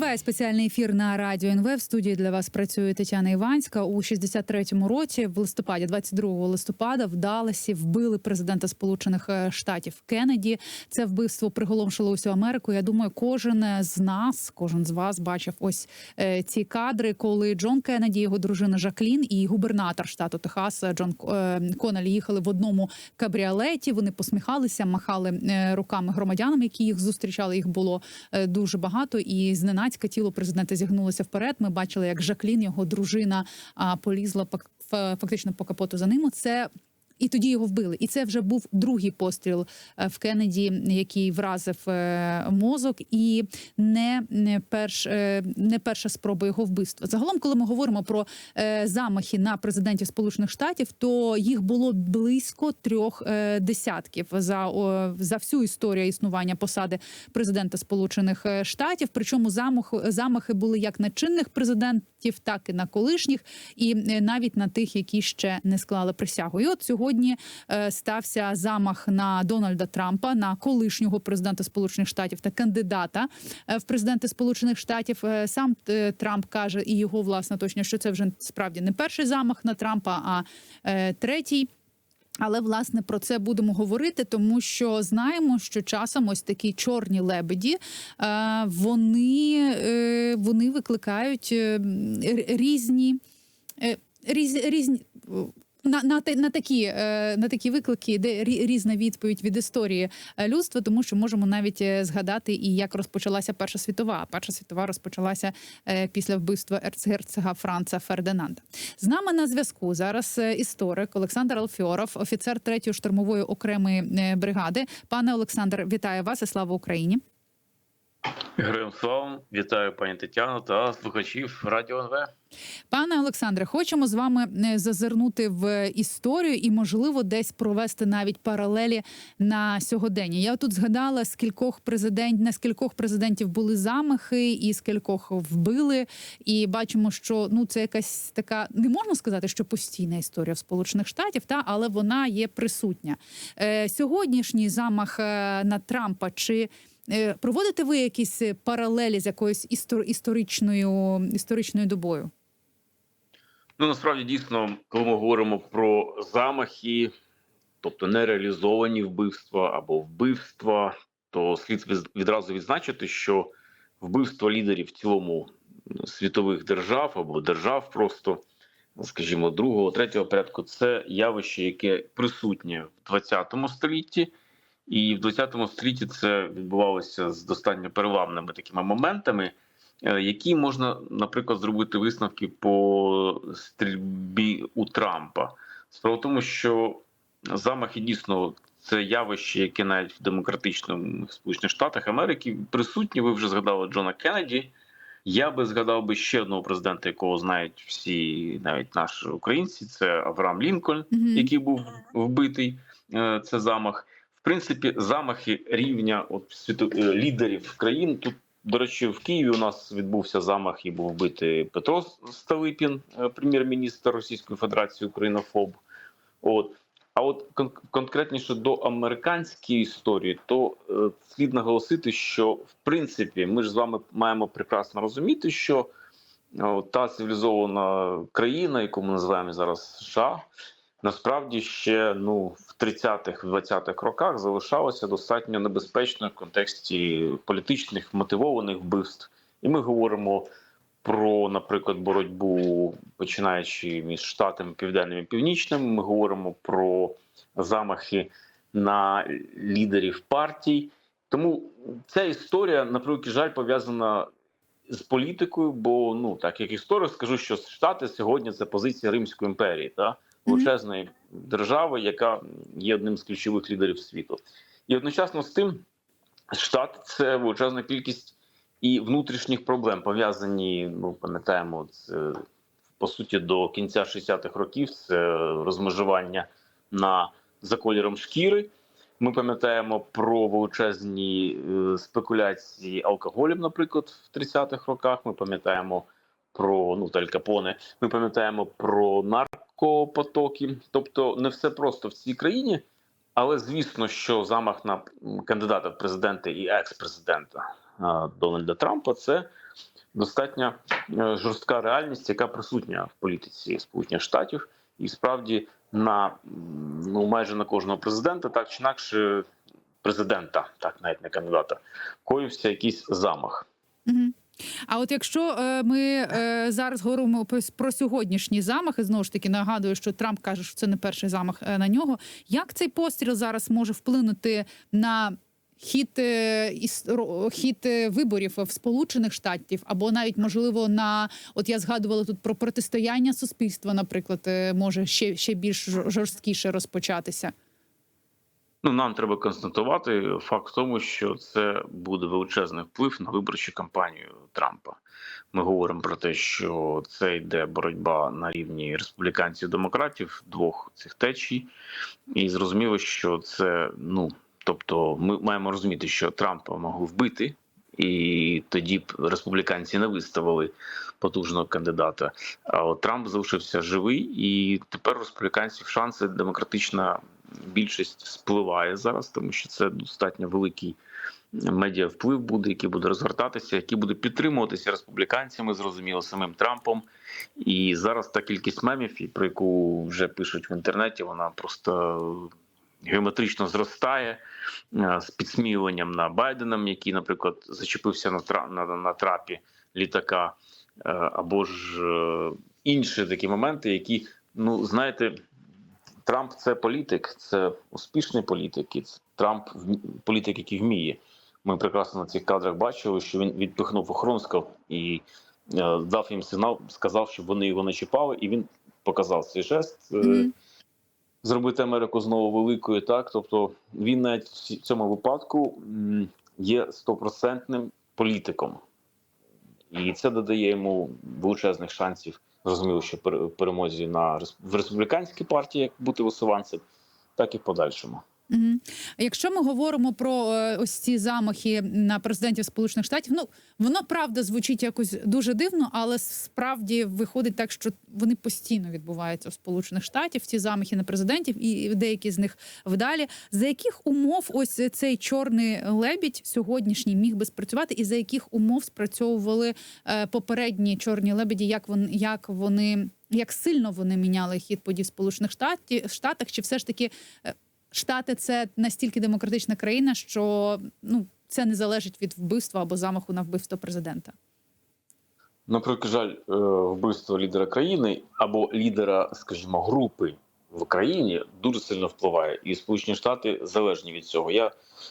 Триває спеціальний ефір на радіо НВ. В студії для вас працює Тетяна Іванська. У 63-му році, в листопаді, 22 листопада, в Далласі вбили президента Сполучених е, Штатів Кеннеді. Це вбивство приголомшило усю Америку. Я думаю, кожен з нас, кожен з вас бачив ось е, ці кадри, коли Джон Кеннеді, його дружина Жаклін і губернатор штату Техас Джон е, Коннелі їхали в одному кабріолеті. Вони посміхалися, махали руками громадянам, які їх зустрічали. Їх було дуже багато, і зненацька тіло президента зігнулося вперед. Ми бачили, як Жаклін, його дружина, полізла фактично по капоту за ним. Це і тоді його вбили. І це вже був другий постріл е, в Кеннеді, який вразив е, мозок, і не, перш е, не перша спроба його вбивства. Загалом, коли ми говоримо про замахи на президентів Сполучених Штатів, то їх було близько трьох десятків за, за всю історію існування посади президента Сполучених Штатів. Причому замах, замахи були як на чинних президентів, так і на колишніх, і навіть на тих, які ще не склали присягу. І от сьогодні е, стався замах на Дональда Трампа, на колишнього президента Сполучених Штатів та кандидата е, в президенти Сполучених Штатів. Е, Сам Трамп каже, і його власне точно, що це вже справді не перший замах на Трампа, а третій. Але власне про це будемо говорити, тому що знаємо, що часом ось такі чорні лебеді вони, вони викликають е, різні. різні на, на, на такі е, на такі виклики рі- різна відповідь від історії е, людства, тому що можемо навіть е, згадати і як розпочалася Перша світова. Перша світова розпочалася після вбивства ерцгерцога Франца Фердинанда. З нами на зв'язку зараз історик Олександр Алфьоров, офіцер 3-ї штурмової окремої бригади. Пане Олександр, вітаю вас і слава Україні. Героям слава, вітаю пані Тетяно та слухачів Радіо НВ. Пане Олександре, хочемо з вами е, зазирнути в історію і, можливо, десь провести навіть паралелі на сьогодення. Я тут згадала, з кількох президент, на скількох президентів були замахи, і з кількох вбили. І бачимо, що ну це якась така, не можна сказати, що постійна історія в Сполучених Штатів, та але вона є присутня. Е, сьогоднішній замах е, на Трампа чи е, проводите ви якісь паралелі з якоюсь істор- історичною історичною добою? Ну насправді дійсно, коли ми говоримо про замахи, тобто нереалізовані вбивства або вбивства, то слід відразу відзначити, що вбивство лідерів в цілому світових держав або держав просто, скажімо, другого, третього порядку, це явище, яке присутнє в 20 столітті. І в 20 столітті це відбувалося з достатньо переламними такими моментами, які можна, наприклад, зробити висновки по стрільбі у Трампа. Справа в тому, що замахи дійсно це явище, яке навіть в демократичних Сполучених Штатах Америки присутні. Ви вже згадали Джона Кеннеді. Я би згадав би ще одного президента, якого знають всі, навіть наші українці. Це Авраам Лінкольн, Мгм. який був вбитий. Е, Це замах. В принципі, замахи рівня от світу е, лідерів країн. Тут, до речі, в Києві у нас відбувся замах і був вбитий Петро Столипін, е, прем'єр-міністр Російської Федерації Українофоб. От. А от кон- конкретніше до американської історії, то е, слід наголосити, що в принципі ми ж з вами маємо прекрасно розуміти, що е, та цивілізована країна, яку ми називаємо зараз США, насправді ще ну в 30-х, 20-х роках залишалася достатньо небезпечною в контексті політичних мотивованих вбивств. І ми говоримо про, наприклад, боротьбу починаючи між штатами південним і північним. Ми говоримо про замахи на лідерів партій. Тому ця історія, на превеликий жаль, пов'язана з політикою. Бо ну так як історик, скажу, що Штати сьогодні це позиція Римської імперії, та величезної держави, яка є одним з ключових лідерів світу, і одночасно з тим, штат це величезна кількість і внутрішніх проблем пов'язані. Ну пам'ятаємо, це по суті до кінця 60-х років. Це розмежування на за кольором шкіри. Ми пам'ятаємо про величезні е, спекуляції алкоголем, наприклад, в 30-х роках. Ми пам'ятаємо про ну Таль Капоне. Ми пам'ятаємо про наркопотоки. Тобто, не все просто в цій країні. Але звісно, що замах на кандидата в президенти і екс-президента Дональда Трампа це достатньо е, жорстка реальність, яка присутня в політиці Сполучених Штатів, і справді на ну майже на кожного президента, так чи інакше, президента, так навіть не кандидата, коївся якийсь замах. Угу. А от якщо е, ми е, зараз говоримо про- сьогоднішні замахи, знову ж таки нагадую, що Трамп каже, що це не перший замах е, на нього. Як цей постріл зараз може вплинути на хід, хід виборів в Сполучених Штатів, або навіть можливо на от я згадувала тут про протистояння суспільства, наприклад, може ще, ще більш жорсткіше розпочатися? Ну, нам треба констатувати факт в тому, що це буде величезний вплив на виборчу кампанію Трампа. Ми говоримо про те, що це йде боротьба на рівні республіканців-демократів, двох цих течій, і зрозуміло, що це ну тобто, ми маємо розуміти, що Трампа могли вбити, і тоді б республіканці не виставили потужного кандидата. А от Трамп залишився живий, і тепер республіканців шанси демократична більшість спливає зараз, тому що це достатньо великий медіа вплив буде, який буде розгортатися, який буде підтримуватися республіканцями, зрозуміло, самим Трампом. І зараз та кількість мемів, про яку вже пишуть в інтернеті, вона просто геометрично зростає е, з підсміюванням на Байденом, який, наприклад, зачепився на тра на, на трапі літака, е, або ж е, інші такі моменти, які, ну знаєте. Трамп це політик, це успішний політик. І це Трамп політик, який вміє. Ми прекрасно на цих кадрах бачили, що він відпихнув охоронська і е, дав їм сигнал, сказав, щоб вони його не чіпали, і він показав цей жест. е, Мгм. Зробити Америку знову великою, так тобто він навіть в цьому випадку є стопроцентним політиком, і це додає йому величезних шансів. Зрозуміло, що пере- перемозі на в республіканській партії, як бути висуванцем, так і в подальшому. Якщо ми говоримо про е, ось ці замахи на президентів Сполучених Штатів, ну воно правда звучить якось дуже дивно, але справді виходить так, що вони постійно відбуваються в Сполучених Штатів. Ці замахи на президентів, і деякі з них вдалі. За яких умов ось цей чорний лебідь сьогоднішній міг би спрацювати, і за яких умов спрацьовували е, попередні чорні лебеді? Як вони як вони як сильно вони міняли хід подій в Сполучених Штатів Штатах? Чи все ж таки? Штати це настільки демократична країна, що ну це не залежить від вбивства або замаху на вбивство президента. На жаль, е, вбивство лідера країни або лідера, скажімо, групи в країні дуже сильно впливає, і Сполучені Штати залежні від цього. Я е,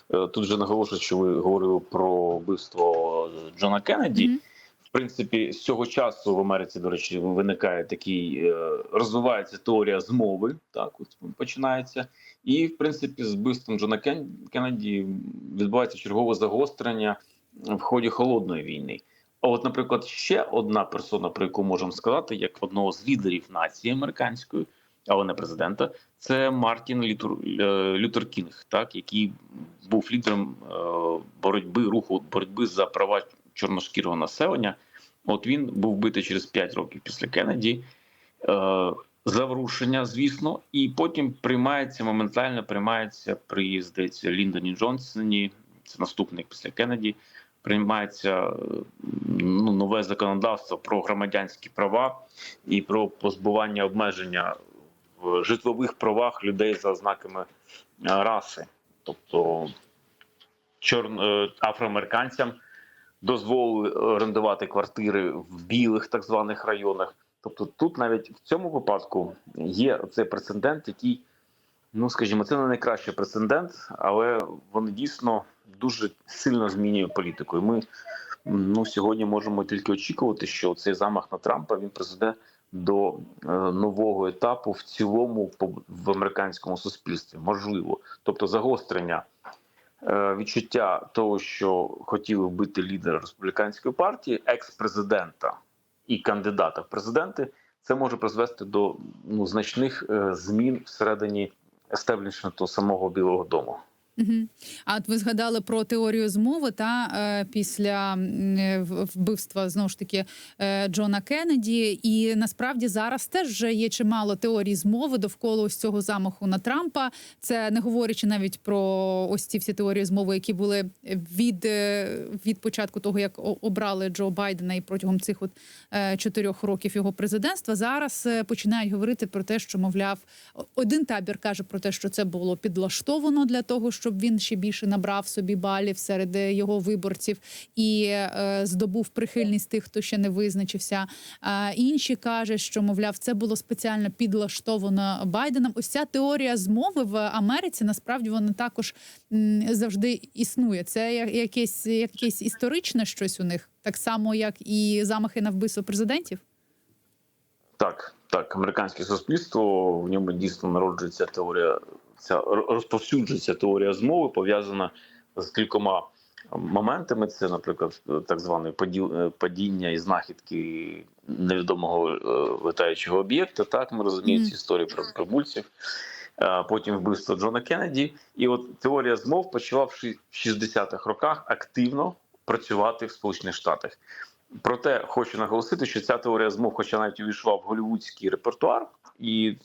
тут вже наголошую, що ви говорили про вбивство Джона Кеннеді. Мгм. Принципі, з цього часу в Америці, до речі, виникає такий, е, розвивається теорія змови. Так, от починається. І, в принципі, з вбивством Джона Кен- Кеннеді відбувається чергове загострення в ході холодної війни. А от, наприклад, ще одна персона, про яку можемо сказати, як одного з лідерів нації американської, але не президента, це Мартін Лютер, е, Лютер Кінг, так який був лідером е, боротьби руху боротьби за права чорношкірого населення. От він був вбитий через 5 років після Кеннеді. Е, Заворушення, звісно, і потім приймається моментально приймається при здається Ліндоні Джонсоні, це наступник після Кеннеді. Приймається е, ну, нове законодавство про громадянські права і про позбування обмеження в житлових правах людей за ознаками е, раси, тобто чорн... е, афроамериканцям дозволили орендувати квартири в білих так званих районах. Тобто, тут навіть в цьому випадку є цей прецедент, який, ну скажімо, це не найкращий прецедент, але вони дійсно дуже сильно змінює політику. І ми ну сьогодні можемо тільки очікувати, що цей замах на Трампа він призведе до е, нового етапу в цілому в американському суспільстві. Можливо, тобто загострення е, відчуття того, що хотіли вбити лідера республіканської партії, екс-президента і кандидата в президенти, це може призвести до ну значних е, змін всередині естеблішменту самого Білого Дому. А от ви згадали про теорію змови та е, після е, вбивства знову ж таки е, Джона Кеннеді. І насправді зараз теж вже є чимало теорій змови довкола ось цього замаху на Трампа. Це не говорячи навіть про ось ці всі теорії змови, які були від, від початку того, як обрали Джо Байдена, і протягом цих от чотирьох років його президентства. Зараз починають говорити про те, що мовляв, один табір каже про те, що це було підлаштовано для того, щоб він ще більше набрав собі балів серед е, його виборців і е, здобув прихильність тих, хто ще не визначився. А інші каже, що мовляв, це було спеціально підлаштовано Байденом. Ось ця теорія змови в Америці насправді вона також м, завжди існує. Це якесь якесь історичне щось у них, так само як і замахи на вбивство президентів. Так, так, американське суспільство в ньому дійсно народжується теорія, ця розповсюджується теорія змови, пов'язана з кількома моментами. Це, наприклад, так зване падіння і знахідки невідомого е, летаючого об'єкта. Так, ми розуміємо ці історії про прибульців. Е, Потім вбивство Джона Кеннеді. І от теорія змов почала в 60-х роках активно працювати в Сполучених Штатах. Проте хочу наголосити, що ця теорія змов, хоча навіть увійшла в голівудський репертуар, і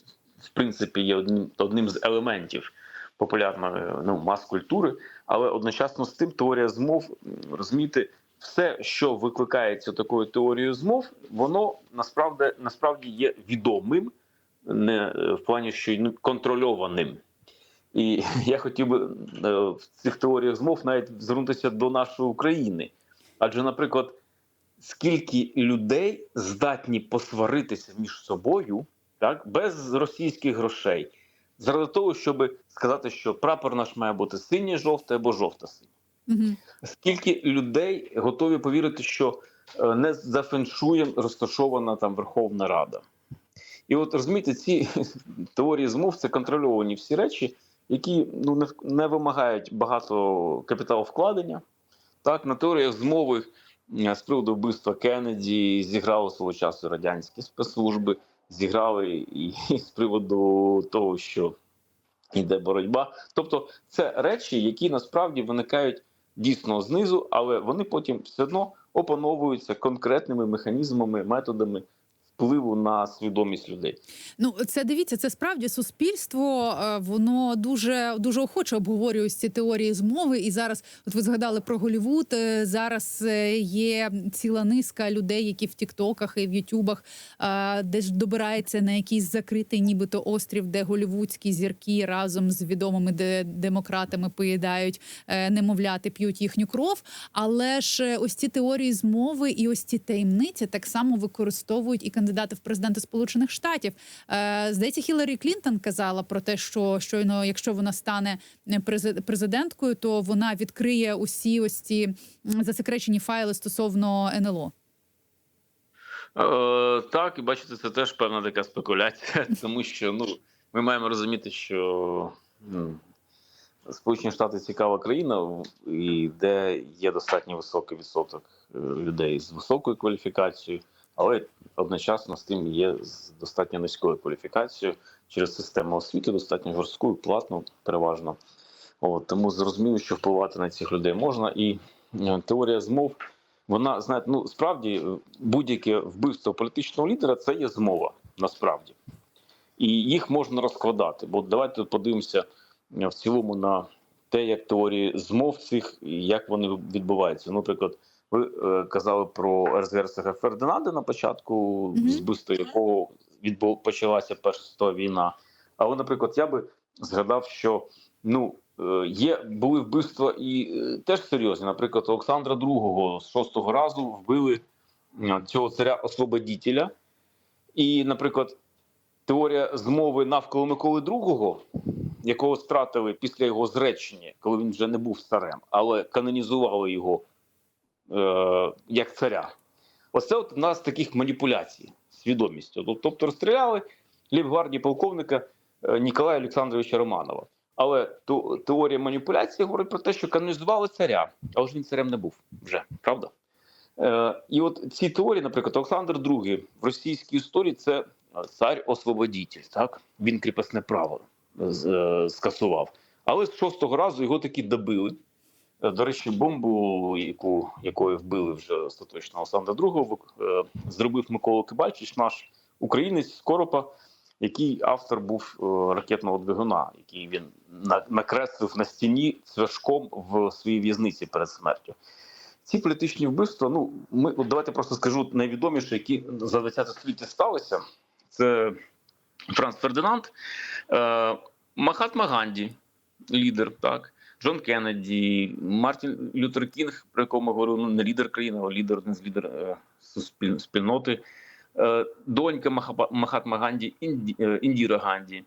в принципі є одним, одним з елементів популярної ну, мас-культури, але одночасно з тим теорія змов, розумієте, все, що викликається такою теорією змов, воно насправді насправді є відомим, не в плані, що ну, контрольованим. І я хотів би е, в цих теоріях змов навіть звернутися до нашої України. Адже, наприклад, скільки людей здатні посваритися між собою, так, без російських грошей, заради того, щоб сказати, що прапор наш має бути синій, жовтий або жовта-синій. Угу. Скільки людей готові повірити, що е, не за феншуєм розташована там Верховна Рада? І от розумієте, ці теорії змов це контрольовані всі речі, які ну не, не вимагають багато капіталовкладення. Так, на теоріях змови е, з приводу вбивства Кеннеді зіграли свого часу радянські спецслужби, зіграли і з приводу того, що йде боротьба. Тобто, це речі, які насправді виникають дійсно знизу, але вони потім все одно опановуються конкретними механізмами, методами на свідомість людей. Ну, це дивіться, це справді суспільство. е, Воно дуже дуже охоче обговорює ці теорії змови. І зараз, от ви згадали про Голівуд. е, Зараз е, є ціла низка людей, які в Тіктоках і в Ютубах, де ж добирається на якийсь закритий, нібито острів, де голівудські зірки разом з відомими де- демократами поїдають немовляти, п'ють їхню кров. Але ж ось ці теорії змови і ось ці таємниці так само використовують і кандидати в президенти Сполучених Штатів. Е, Здається, Хіларі Клінтон казала про те, що щойно, якщо вона стане е, президенткою, то вона відкриє усі ось ці засекречені файли стосовно НЛО. Е, так, і бачите, це теж певна така спекуляція, тому що ну, ми маємо розуміти, що ну, Сполучені Штати цікава країна, і де є достатньо високий відсоток е, людей з високою кваліфікацією, але одночасно з тим є з достатньо низькою кваліфікацією через систему освіти, достатньо жорстку, платну переважно. От, тому зрозуміло, що впливати на цих людей можна. І е, теорія змов, вона знаєте, ну справді е, будь-яке вбивство політичного лідера це є змова насправді. І їх можна розкладати. Бо давайте подивимося е, в цілому на те, як теорії змов цих і як вони відбуваються. Наприклад, ви е, казали про Ерцгерцога Фердинанда на початку, Мгм. з вбивства якого відбу... почалася Перша світова війна. Але, наприклад, я би згадав, що ну е, є були вбивства і е, теж серйозні. Наприклад, Олександра II з шостого разу вбили цього царя освободітеля. І, наприклад, теорія змови навколо Миколи II, якого стратили після його зречення, коли він вже не був царем, але канонізували його як царя. Оце от у нас таких маніпуляцій свідомістю. Тобто розстріляли лівгвардії полковника е, Ніколая Олександровича Романова. Але теорія маніпуляції говорить про те, що канонізували царя, але ж він царем не був вже, правда? Е, і от ці теорії, наприклад, Олександр II в російській історії це е, цар-освободітель, так? Він кріпосне право е, скасував. Але з шостого разу його таки добили. Е, До речі, бомбу, яку якою вбили вже остаточно Олександра II, е, зробив Микола Кибальчич, наш українець з Коропа, який автор був е, ракетного двигуна, який він на- накреслив на стіні цвяшком в своїй в'язниці перед смертю. Ці політичні вбивства, ну ми от давайте просто скажу найвідоміші, які за 20 століття сталися. Це Франц Фердинанд, Махатма Ганді, лідер, так. Джон Кеннеді, Мартін Лютер Кінг, про якого ми говорили, ну не лідер країни, а лідер один з лідер е, спільноти. Е, донька Махапа- Махатма Ганді, Інді, е, Індіра Ганді.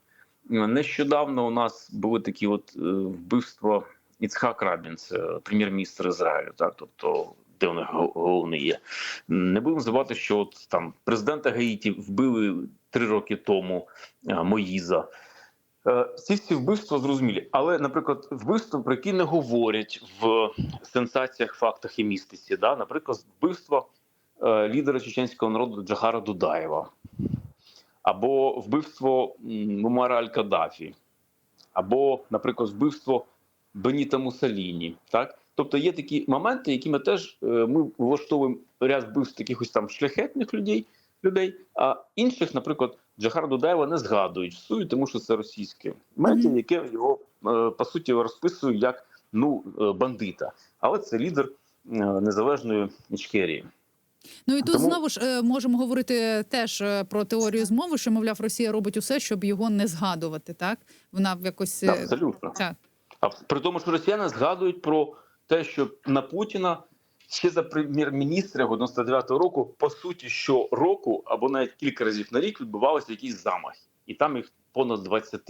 Е, Нещодавно у нас були такі от е, вбивства Іцхак Рабін, це прем'єр-міністр Ізраїлю, так, тобто де вони го- головний є. Не будемо забувати, що от там президента Гаїті вбили три роки тому е, Моїза. Е, Ці всі вбивства зрозумілі, але, наприклад, вбивства, про які не говорять в сенсаціях, фактах і містиці, да? наприклад, вбивство е, лідера чеченського народу Джахара Дудаєва, або вбивство Мумара Аль-Каддафі, або, наприклад, вбивство Беніта Мусаліні. Так? Тобто є такі моменти, які ми теж е, ми влаштовуємо ряд вбивств якихось там шляхетних людей, людей, а інших, наприклад, Джахара Дудаєва не згадують в суді, тому що це російське медіа, яке його е, по суті розписує як ну е, бандита, але це лідер е, незалежної Ічкерії. Ну і тут Тому- знову ж можемо говорити теж про теорію змови, що мовляв, Росія робить усе, щоб його не згадувати. Так вона в якось Абсолютно. так. А при тому, що росіяни згадують про те, що на Путіна ще за прем'єр-міністра його 99-го року, по суті, що року або навіть кілька разів на рік відбувалися якісь замахи, і там їх понад 20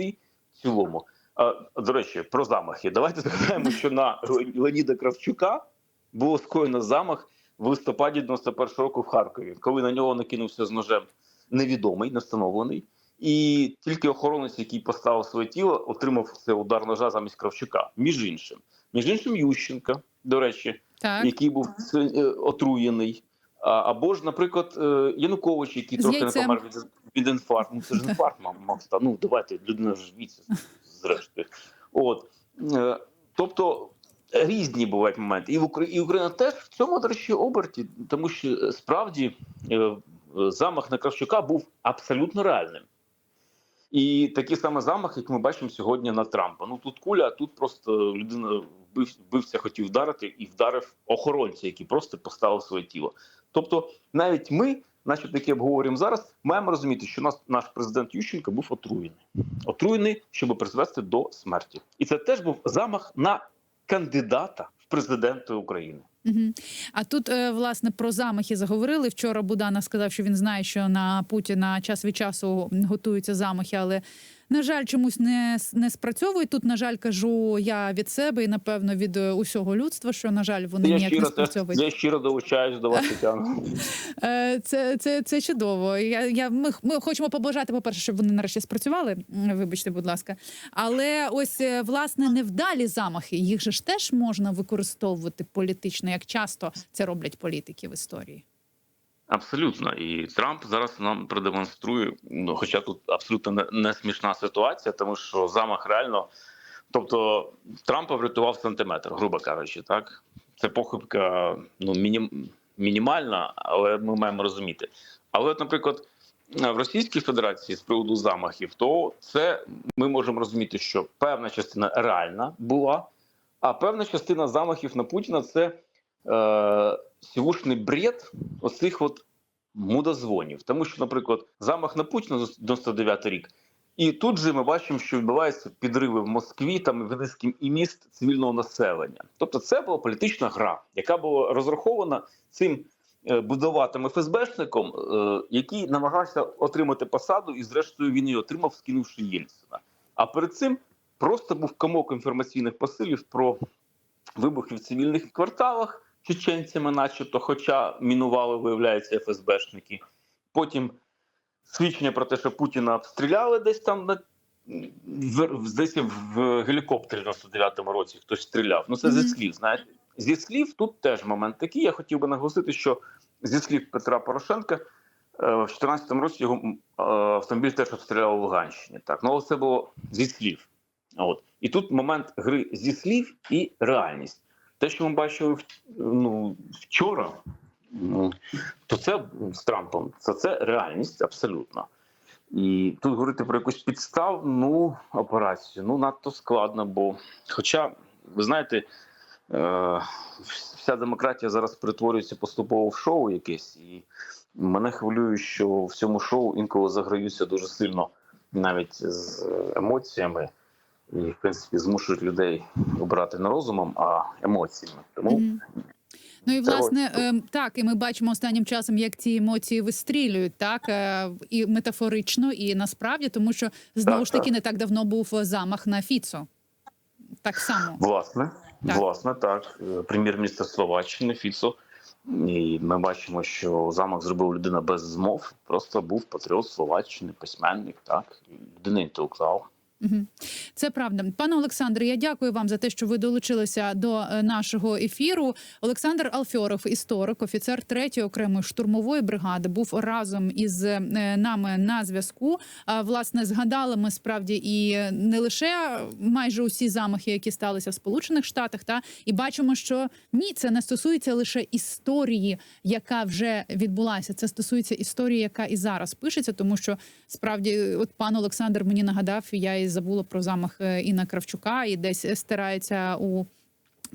в цілому. А, до речі, про замахи. Давайте згадаємо, що на Леоніда Кравчука було скоєно замах в листопаді 91-го року в Харкові, коли на нього накинувся з ножем невідомий, не встановлений. І тільки охоронець, який поставив своє тіло, отримав це удар ножа замість Кравчука. Між іншим, між іншим, Ющенка, до речі, Так. який був е, отруєний. Або ж, наприклад, е, Янукович, який З трохи не помер від, від інфаркту. Ну це ж інфаркт мав, мав стати. Ну давайте людина ж віці, зрештою. От Е, тобто різні бувають моменти, і в Укра... і Україна теж в цьому до речі оберті, тому що справді замах на Кравчука був абсолютно реальним. І такі саме замахи, як ми бачимо сьогодні на Трампа. Ну тут куля, а тут просто людина вбивця хотів вдарити і вдарив охоронця, який просто поставив своє тіло. Тобто, навіть ми, наче таке обговорюємо зараз, маємо розуміти, що нас наш президент Ющенко був отруєний, отруєний, щоб призвести до смерті, і це теж був замах на кандидата в президенти України. Угу. А тут е, власне про замахи заговорили. Вчора Будана сказав, що він знає, що на Путіна час від часу готуються замахи, але на жаль, чомусь не, не спрацьовує. Тут, на жаль, кажу я від себе і напевно від е, усього людства, що на жаль, вони Я ніяк щиро, теж, спрацьовують. я щиро долучаюсь до вас, Тетяна. Е, Це, це, це чудово. Я, я, ми, ми хочемо побажати, по-перше, щоб вони нарешті спрацювали. Вибачте, будь ласка. Але ось власне невдалі замахи. Їх же ж теж можна використовувати політично, як часто це роблять політики в історії. Абсолютно, і Трамп зараз нам продемонструє. Ну, хоча тут абсолютно не, смішна ситуація, тому що замах реально, тобто Трампа врятував сантиметр, грубо кажучи, так це похибка ну мінім, мінімальна, але ми маємо розуміти. Але, наприклад, в Російській Федерації з приводу замахів, то це ми можемо розуміти, що певна частина реальна була, а певна частина замахів на Путіна це е, сівушний бред оцих от мудозвонів. Тому що, наприклад, замах на Путіна з 99 рік. І тут же ми бачимо, що відбуваються підриви в Москві, там і Вінницьким і міст цивільного населення. Тобто, це була політична гра, яка була розрахована цим е, будуватим ФСБшником, е, який намагався отримати посаду, і зрештою він її отримав, скинувши Єльцина. А перед цим просто був комок інформаційних посилів про вибухи в цивільних кварталах чеченцями, начебто, хоча мінували, виявляється, ФСБшники. Потім свідчення про те, що Путіна обстріляли десь там на в, здається, в гелікоптері в 99-му році хтось стріляв. Ну це зі слів. Знаєте, зі слів тут теж момент такий. Я хотів би наголосити, що зі слів Петра Порошенка е, в 2014 році його е, автомобіль теж обстріляв у Луганщині. Так, ну але це було зі слів. От і тут момент гри зі слів і реальність. Те, що ми бачили ну, вчора, ну, то це з Трампом, це, це реальність абсолютно. І тут говорити про якусь підставну операцію ну надто складно, бо, хоча, ви знаєте, е, вся демократія зараз перетворюється поступово в шоу якесь, і мене хвилює, що в цьому шоу інколи заграються дуже сильно навіть з емоціями, і в принципі змушують людей обирати не розумом, а емоціями. Тому Мгм. Ну і власне ем, так, і ми бачимо останнім часом, як ці емоції вистрілюють, так е, і метафорично, і насправді, тому що знову Так, ж таки так. не так давно був замах на Фіцо. Так само. Власне, Так. власне, так. Е, Прем'єр-міністр Словаччини Фіцо. І ми бачимо, що замах зробив людина без змов. Просто був патріот Словаччини, письменник, так, людина інтелектуал. Це правда, пане Олександре. Я дякую вам за те, що ви долучилися до е, нашого ефіру. Олександр Алфьоров, історик, офіцер 3-ї окремої штурмової бригади, був разом із е, нами на зв'язку. Власне згадали ми справді і не лише майже усі замахи, які сталися в Сполучених Штатах, та і бачимо, що ні, це не стосується лише історії, яка вже відбулася. Це стосується історії, яка і зараз пишеться, тому що справді, от пан Олександр мені нагадав, я і забула про замах і на Кравчука, і десь стирається у.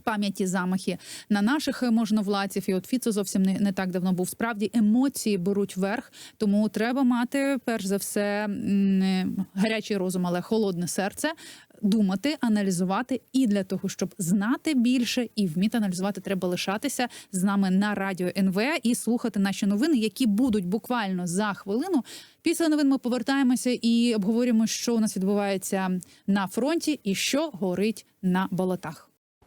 Пам'яті замахи на наших можновладців, і от Фіцо зовсім не, не так давно був. Справді емоції беруть верх, тому треба мати перш за все м, е, гарячий розум, але холодне серце, думати, аналізувати. І для того, щоб знати більше і вміти аналізувати, треба лишатися з нами на радіо НВ і слухати наші новини, які будуть буквально за хвилину. Після новин ми повертаємося і обговорюємо, що у нас відбувається на фронті і що горить на болотах.